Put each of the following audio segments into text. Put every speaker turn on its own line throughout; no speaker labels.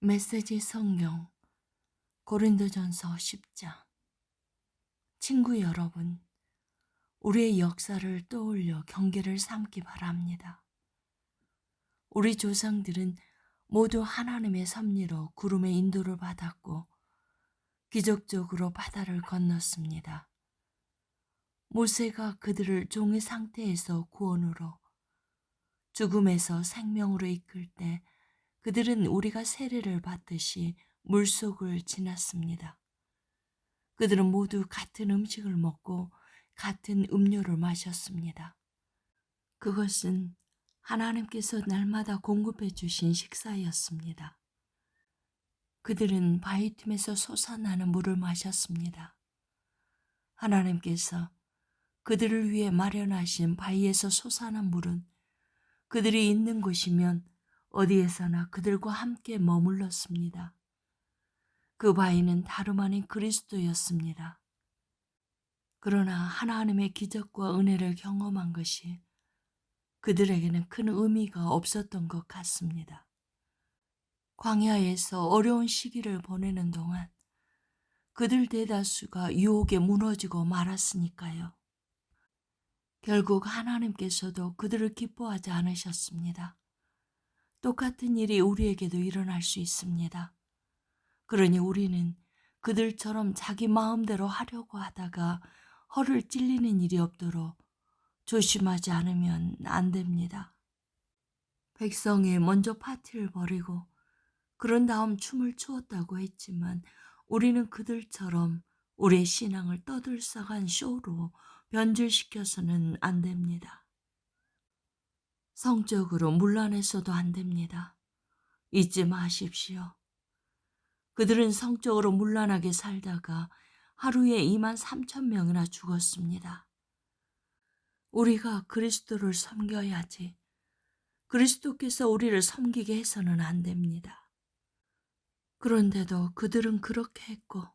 메시지 성경 고린도전서 10장 친구 여러분, 우리의 역사를 떠올려 경계를 삼기 바랍니다. 우리 조상들은 모두 하나님의 섭리로 구름의 인도를 받았고 기적적으로 바다를 건넜습니다. 모세가 그들을 종의 상태에서 구원으로 죽음에서 생명으로 이끌 때 그들은 우리가 세례를 받듯이 물속을 지났습니다. 그들은 모두 같은 음식을 먹고 같은 음료를 마셨습니다. 그것은 하나님께서 날마다 공급해 주신 식사였습니다. 그들은 바위 틈에서 솟아나는 물을 마셨습니다. 하나님께서 그들을 위해 마련하신 바위에서 솟아난 물은 그들이 있는 곳이면 어디에서나 그들과 함께 머물렀습니다. 그 바위는 다름 아닌 그리스도였습니다. 그러나 하나님의 기적과 은혜를 경험한 것이 그들에게는 큰 의미가 없었던 것 같습니다. 광야에서 어려운 시기를 보내는 동안 그들 대다수가 유혹에 무너지고 말았으니까요. 결국 하나님께서도 그들을 기뻐하지 않으셨습니다. 똑같은 일이 우리에게도 일어날 수 있습니다. 그러니 우리는 그들처럼 자기 마음대로 하려고 하다가 허를 찔리는 일이 없도록 조심하지 않으면 안 됩니다. 백성이 먼저 파티를 벌이고 그런 다음 춤을 추었다고 했지만 우리는 그들처럼 우리의 신앙을 떠들썩한 쇼로 변질시켜서는 안 됩니다. 성적으로 문란해서도 안 됩니다. 잊지 마십시오. 그들은 성적으로 문란하게 살다가 하루에 2만 3천 명이나 죽었습니다. 우리가 그리스도를 섬겨야지. 그리스도께서 우리를 섬기게 해서는 안 됩니다. 그런데도 그들은 그렇게 했고,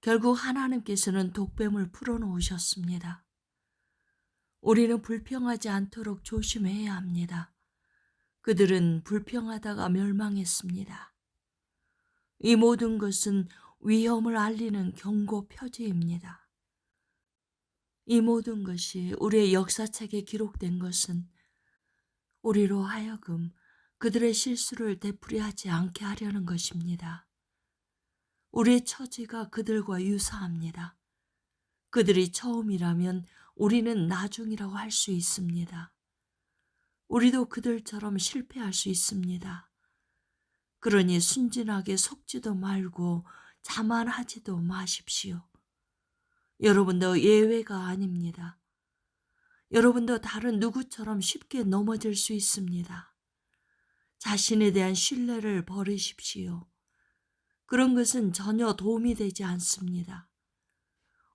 결국 하나님께서는 독뱀을 풀어놓으셨습니다. 우리는 불평하지 않도록 조심해야 합니다. 그들은 불평하다가 멸망했습니다. 이 모든 것은 위험을 알리는 경고 표지입니다. 이 모든 것이 우리의 역사책에 기록된 것은 우리로 하여금 그들의 실수를 되풀이하지 않게 하려는 것입니다. 우리의 처지가 그들과 유사합니다. 그들이 처음이라면 우리는 나중이라고 할 수 있습니다. 우리도 그들처럼 실패할 수 있습니다. 그러니 순진하게 속지도 말고 자만하지도 마십시오. 여러분도 예외가 아닙니다. 여러분도 다른 누구처럼 쉽게 넘어질 수 있습니다. 자신에 대한 신뢰를 버리십시오. 그런 것은 전혀 도움이 되지 않습니다.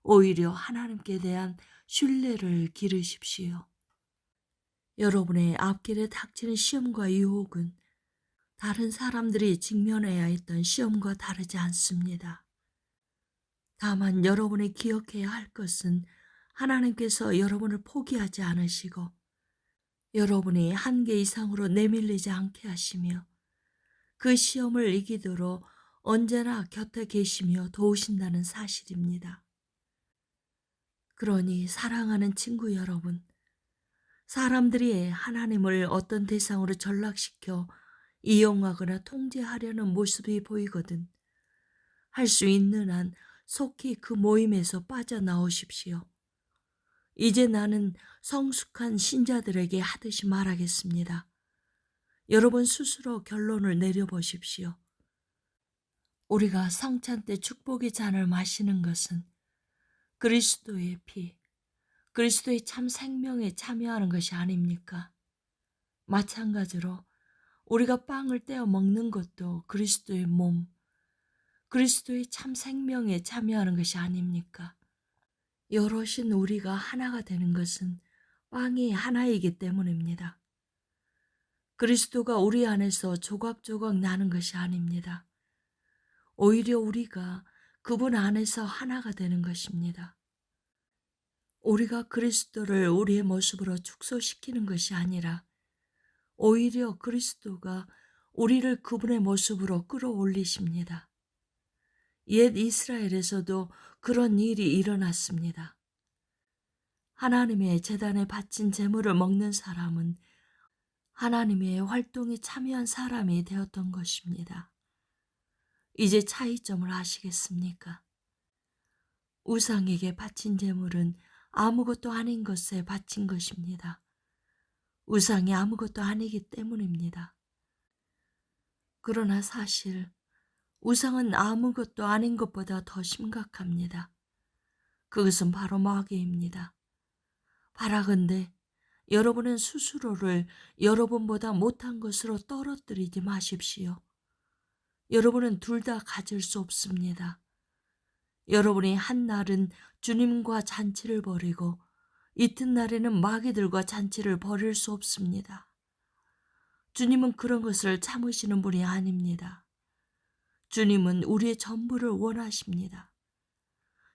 오히려 하나님께 대한 신뢰를 기르십시오. 여러분의 앞길에 닥치는 시험과 유혹은 다른 사람들이 직면해야 했던 시험과 다르지 않습니다. 다만 여러분이 기억해야 할 것은 하나님께서 여러분을 포기하지 않으시고 여러분이 한계 이상으로 내밀리지 않게 하시며 그 시험을 이기도록 언제나 곁에 계시며 도우신다는 사실입니다. 그러니 사랑하는 친구 여러분, 사람들이 하나님을 어떤 대상으로 전락시켜 이용하거나 통제하려는 모습이 보이거든 할 수 있는 한 속히 그 모임에서 빠져나오십시오. 이제 나는 성숙한 신자들에게 하듯이 말하겠습니다. 여러분 스스로 결론을 내려보십시오. 우리가 성찬 때 축복의 잔을 마시는 것은 그리스도의 피, 그리스도의 참 생명에 참여하는 것이 아닙니까? 마찬가지로 우리가 빵을 떼어 먹는 것도 그리스도의 몸, 그리스도의 참 생명에 참여하는 것이 아닙니까? 여럿인 우리가 하나가 되는 것은 빵이 하나이기 때문입니다. 그리스도가 우리 안에서 조각조각 나는 것이 아닙니다. 오히려 우리가 그분 안에서 하나가 되는 것입니다. 우리가 그리스도를 우리의 모습으로 축소시키는 것이 아니라 오히려 그리스도가 우리를 그분의 모습으로 끌어올리십니다. 옛 이스라엘에서도 그런 일이 일어났습니다. 하나님의 재단에 바친 재물을 먹는 사람은 하나님의 활동에 참여한 사람이 되었던 것입니다. 이제 차이점을 아시겠습니까? 우상에게 바친 재물은 아무것도 아닌 것에 바친 것입니다. 우상이 아무것도 아니기 때문입니다. 그러나 사실 우상은 아무것도 아닌 것보다 더 심각합니다. 그것은 바로 마귀입니다. 바라건대 여러분은 스스로를 여러분보다 못한 것으로 떨어뜨리지 마십시오. 여러분은 둘 다 가질 수 없습니다. 여러분이 한 날은 주님과 잔치를 벌이고 이튿날에는 마귀들과 잔치를 벌일 수 없습니다. 주님은 그런 것을 참으시는 분이 아닙니다. 주님은 우리의 전부를 원하십니다.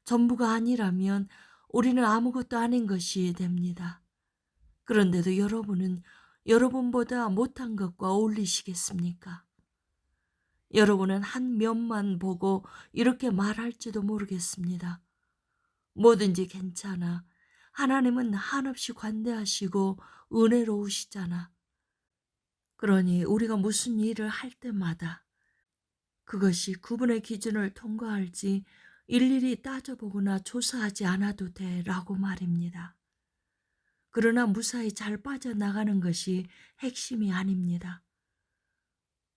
전부가 아니라면 우리는 아무것도 아닌 것이 됩니다. 그런데도 여러분은 여러분보다 못한 것과 어울리시겠습니까? 여러분은 한 면만 보고 이렇게 말할지도 모르겠습니다. 뭐든지 괜찮아. 하나님은 한없이 관대하시고 은혜로우시잖아. 그러니 우리가 무슨 일을 할 때마다 그것이 그분의 기준을 통과할지 일일이 따져보거나 조사하지 않아도 돼 라고 말입니다. 그러나 무사히 잘 빠져나가는 것이 핵심이 아닙니다.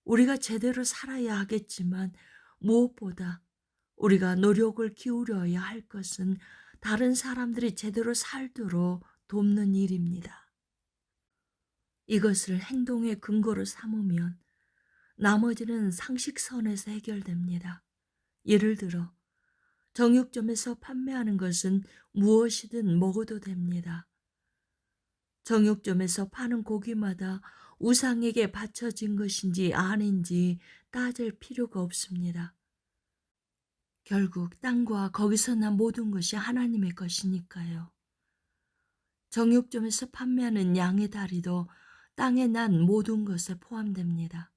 우리가 제대로 살아야 하겠지만 무엇보다 우리가 노력을 기울여야 할 것은 다른 사람들이 제대로 살도록 돕는 일입니다. 이것을 행동의 근거로 삼으면 나머지는 상식선에서 해결됩니다. 예를 들어 정육점에서 판매하는 것은 무엇이든 먹어도 됩니다. 정육점에서 파는 고기마다 우상에게 바쳐진 것인지 아닌지 따질 필요가 없습니다. 결국 땅과 거기서 난 모든 것이 하나님의 것이니까요. 정육점에서 판매하는 양의 다리도 땅에 난 모든 것에 포함됩니다.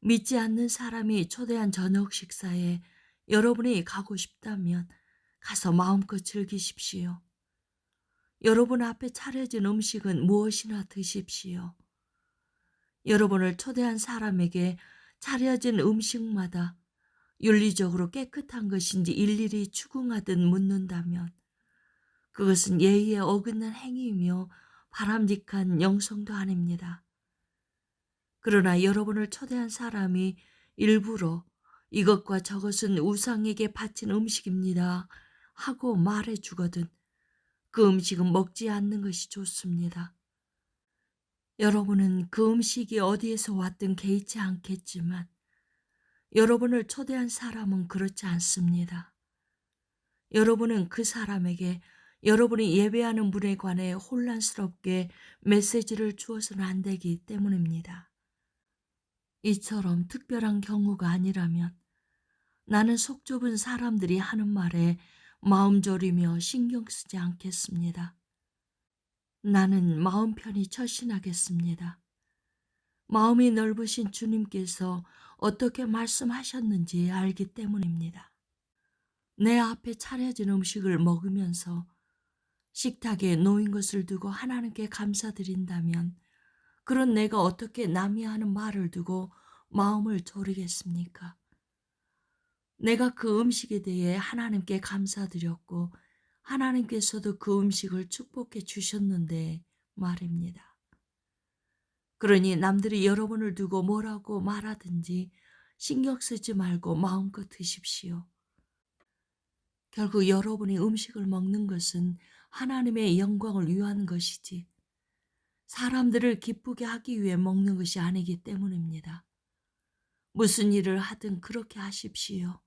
믿지 않는 사람이 초대한 저녁 식사에 여러분이 가고 싶다면 가서 마음껏 즐기십시오. 여러분 앞에 차려진 음식은 무엇이나 드십시오. 여러분을 초대한 사람에게 차려진 음식마다 윤리적으로 깨끗한 것인지 일일이 추궁하듯 묻는다면 그것은 예의에 어긋난 행위이며 바람직한 영성도 아닙니다. 그러나 여러분을 초대한 사람이 일부러 이것과 저것은 우상에게 바친 음식입니다 하고 말해 주거든 그 음식은 먹지 않는 것이 좋습니다. 여러분은 그 음식이 어디에서 왔든 개의치 않겠지만 여러분을 초대한 사람은 그렇지 않습니다. 여러분은 그 사람에게 여러분이 예배하는 분에 관해 혼란스럽게 메시지를 주어서는 안 되기 때문입니다. 이처럼 특별한 경우가 아니라면 나는 속 좁은 사람들이 하는 말에 마음 졸이며 신경 쓰지 않겠습니다. 나는 마음 편히 처신하겠습니다. 마음이 넓으신 주님께서 어떻게 말씀하셨는지 알기 때문입니다. 내 앞에 차려진 음식을 먹으면서 식탁에 놓인 것을 두고 하나님께 감사드린다면 그런 내가 어떻게 남이 하는 말을 두고 마음을 졸이겠습니까? 내가 그 음식에 대해 하나님께 감사드렸고 하나님께서도 그 음식을 축복해 주셨는데 말입니다. 그러니 남들이 여러분을 두고 뭐라고 말하든지 신경 쓰지 말고 마음껏 드십시오. 결국 여러분이 음식을 먹는 것은 하나님의 영광을 위한 것이지 사람들을 기쁘게 하기 위해 먹는 것이 아니기 때문입니다. 무슨 일을 하든 그렇게 하십시오.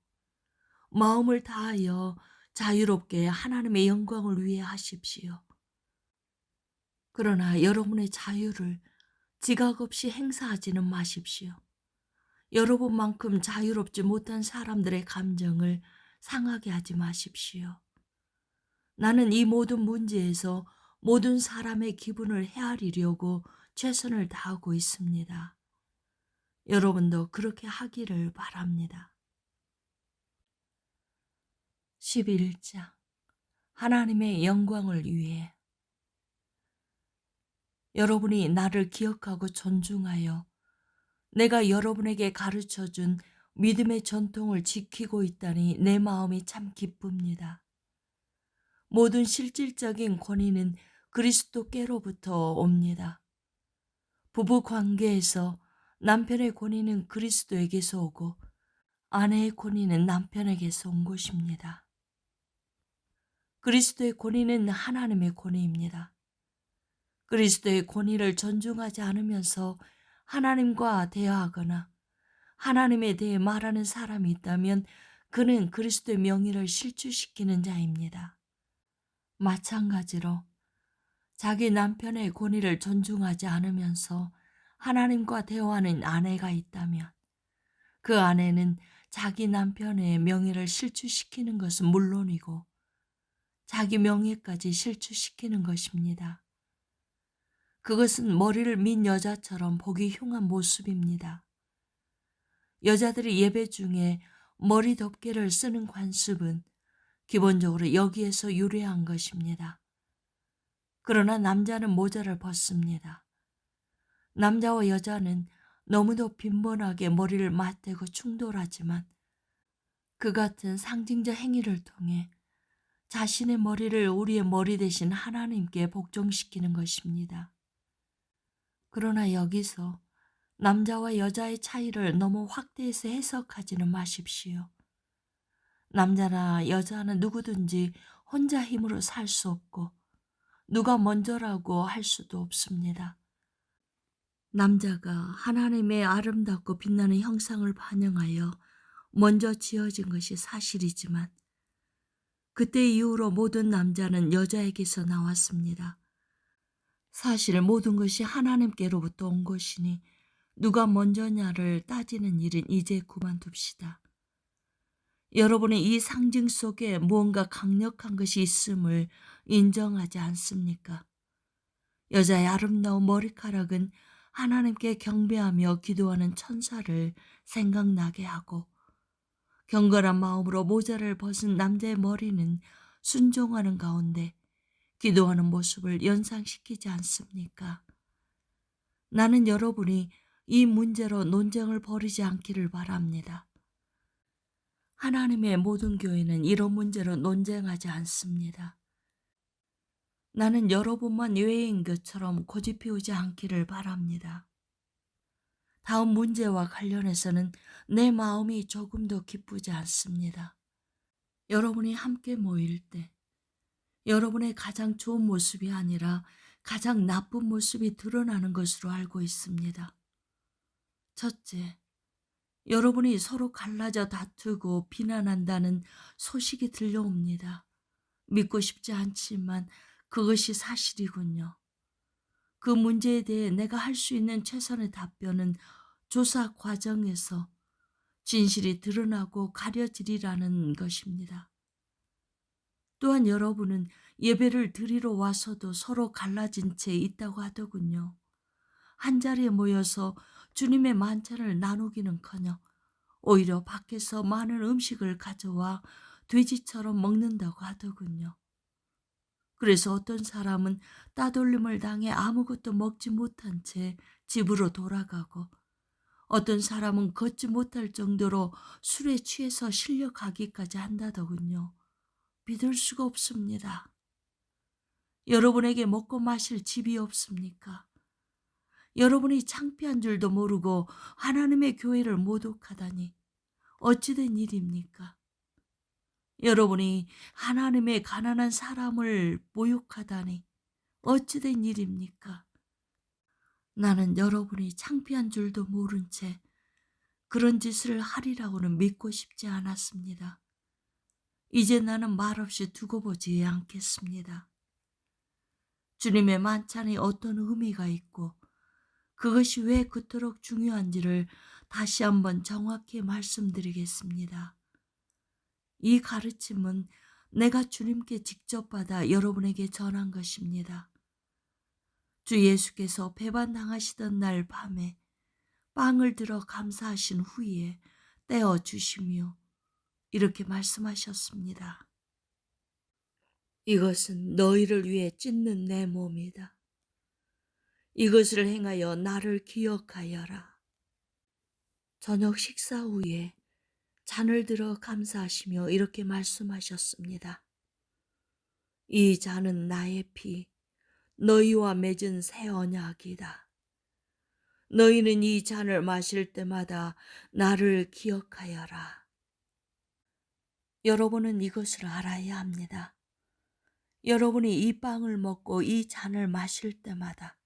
마음을 다하여 자유롭게 하나님의 영광을 위해 하십시오. 그러나 여러분의 자유를 지각 없이 행사하지는 마십시오. 여러분만큼 자유롭지 못한 사람들의 감정을 상하게 하지 마십시오. 나는 이 모든 문제에서 모든 사람의 기분을 헤아리려고 최선을 다하고 있습니다. 여러분도 그렇게 하기를 바랍니다. 11장 하나님의 영광을 위해 여러분이 나를 기억하고 존중하여 내가 여러분에게 가르쳐 준 믿음의 전통을 지키고 있다니 내 마음이 참 기쁩니다. 모든 실질적인 권위는 그리스도께로부터 옵니다. 부부 관계에서 남편의 권위는 그리스도에게서 오고 아내의 권위는 남편에게서 온 것입니다. 그리스도의 권위는 하나님의 권위입니다. 그리스도의 권위를 존중하지 않으면서 하나님과 대화하거나 하나님에 대해 말하는 사람이 있다면 그는 그리스도의 명의를 실추시키는 자입니다. 마찬가지로 자기 남편의 권위를 존중하지 않으면서 하나님과 대화하는 아내가 있다면 그 아내는 자기 남편의 명예를 실추시키는 것은 물론이고 자기 명예까지 실추시키는 것입니다. 그것은 머리를 민 여자처럼 보기 흉한 모습입니다. 여자들이 예배 중에 머리 덮개를 쓰는 관습은 기본적으로 여기에서 유래한 것입니다. 그러나 남자는 모자를 벗습니다. 남자와 여자는 너무도 빈번하게 머리를 맞대고 충돌하지만 그 같은 상징적 행위를 통해 자신의 머리를 우리의 머리 대신 하나님께 복종시키는 것입니다. 그러나 여기서 남자와 여자의 차이를 너무 확대해서 해석하지는 마십시오. 남자나 여자는 누구든지 혼자 힘으로 살 수 없고 누가 먼저라고 할 수도 없습니다. 남자가 하나님의 아름답고 빛나는 형상을 반영하여 먼저 지어진 것이 사실이지만 그때 이후로 모든 남자는 여자에게서 나왔습니다. 사실 모든 것이 하나님께로부터 온 것이니 누가 먼저냐를 따지는 일은 이제 그만둡시다. 여러분의 이 상징 속에 무언가 강력한 것이 있음을 인정하지 않습니까? 여자의 아름다운 머리카락은 하나님께 경배하며 기도하는 천사를 생각나게 하고 경건한 마음으로 모자를 벗은 남자의 머리는 순종하는 가운데 기도하는 모습을 연상시키지 않습니까? 나는 여러분이 이 문제로 논쟁을 벌이지 않기를 바랍니다. 하나님의 모든 교회는 이런 문제로 논쟁하지 않습니다. 나는 여러분만 예외인 것처럼 고집 피우지 않기를 바랍니다. 다음 문제와 관련해서는 내 마음이 조금 더 기쁘지 않습니다. 여러분이 함께 모일 때 여러분의 가장 좋은 모습이 아니라 가장 나쁜 모습이 드러나는 것으로 알고 있습니다. 첫째, 여러분이 서로 갈라져 다투고 비난한다는 소식이 들려옵니다. 믿고 싶지 않지만 그것이 사실이군요. 그 문제에 대해 내가 할 수 있는 최선의 답변은 조사 과정에서 진실이 드러나고 가려지리라는 것입니다. 또한 여러분은 예배를 드리러 와서도 서로 갈라진 채 있다고 하더군요. 한 자리에 모여서 주님의 만찬을 나누기는커녕 오히려 밖에서 많은 음식을 가져와 돼지처럼 먹는다고 하더군요. 그래서 어떤 사람은 따돌림을 당해 아무것도 먹지 못한 채 집으로 돌아가고 어떤 사람은 걷지 못할 정도로 술에 취해서 실려가기까지 한다더군요. 믿을 수가 없습니다. 여러분에게 먹고 마실 집이 없습니까? 여러분이 창피한 줄도 모르고 하나님의 교회를 모독하다니 어찌된 일입니까? 여러분이 하나님의 가난한 사람을 모욕하다니 어찌된 일입니까? 나는 여러분이 창피한 줄도 모른 채 그런 짓을 하리라고는 믿고 싶지 않았습니다. 이제 나는 말없이 두고 보지 않겠습니다. 주님의 만찬이 어떤 의미가 있고 그것이 왜 그토록 중요한지를 다시 한번 정확히 말씀드리겠습니다. 이 가르침은 내가 주님께 직접 받아 여러분에게 전한 것입니다. 주 예수께서 배반당하시던 날 밤에 빵을 들어 감사하신 후에 떼어 주시며 이렇게 말씀하셨습니다. 이것은 너희를 위해 찢는 내 몸이다. 이것을 행하여 나를 기억하여라. 저녁 식사 후에 잔을 들어 감사하시며 이렇게 말씀하셨습니다. 이 잔은 나의 피, 너희와 맺은 새 언약이다. 너희는 이 잔을 마실 때마다 나를 기억하여라. 여러분은 이것을 알아야 합니다. 여러분이 이 빵을 먹고 이 잔을 마실 때마다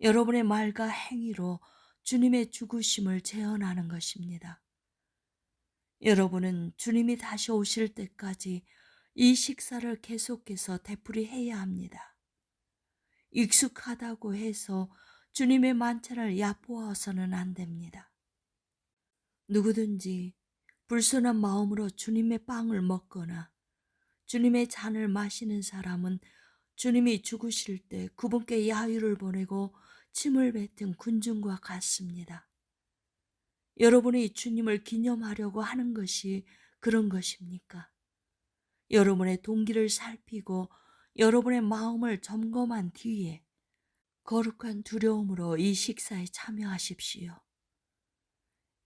여러분의 말과 행위로 주님의 죽으심을 재현하는 것입니다. 여러분은 주님이 다시 오실 때까지 이 식사를 계속해서 되풀이해야 합니다. 익숙하다고 해서 주님의 만찬을 얕보아서는 안 됩니다. 누구든지 불순한 마음으로 주님의 빵을 먹거나 주님의 잔을 마시는 사람은 주님이 죽으실 때 그분께 야유를 보내고 침을 뱉은 군중과 같습니다. 여러분이 주님을 기념하려고 하는 것이 그런 것입니까? 여러분의 동기를 살피고 여러분의 마음을 점검한 뒤에 거룩한 두려움으로 이 식사에 참여하십시오.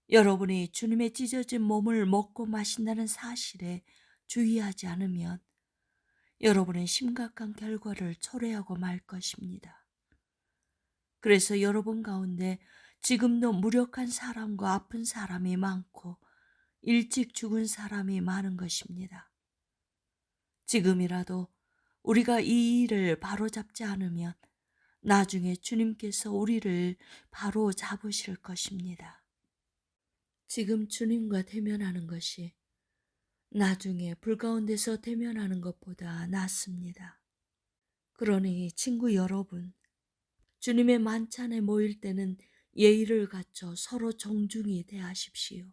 여러분이 주님의 찢어진 몸을 먹고 마신다는 사실에 주의하지 않으면 여러분은 심각한 결과를 초래하고 말 것입니다. 그래서 여러분 가운데 지금도 무력한 사람과 아픈 사람이 많고 일찍 죽은 사람이 많은 것입니다. 지금이라도 우리가 이 일을 바로 잡지 않으면 나중에 주님께서 우리를 바로 잡으실 것입니다. 지금 주님과 대면하는 것이 나중에 불 가운데서 대면하는 것보다 낫습니다. 그러니 친구 여러분, 주님의 만찬에 모일 때는 예의를 갖춰 서로 정중히 대하십시오.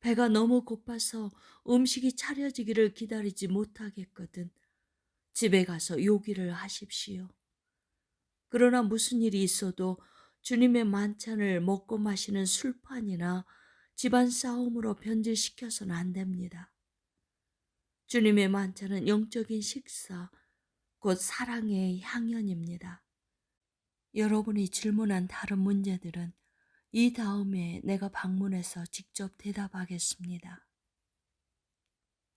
배가 너무 고파서 음식이 차려지기를 기다리지 못하겠거든 집에 가서 요기를 하십시오. 그러나 무슨 일이 있어도 주님의 만찬을 먹고 마시는 술판이나 집안 싸움으로 변질시켜서는 안 됩니다. 주님의 만찬은 영적인 식사, 곧 사랑의 향연입니다. 여러분이 질문한 다른 문제들은 이 다음에 내가 방문해서 직접 대답하겠습니다.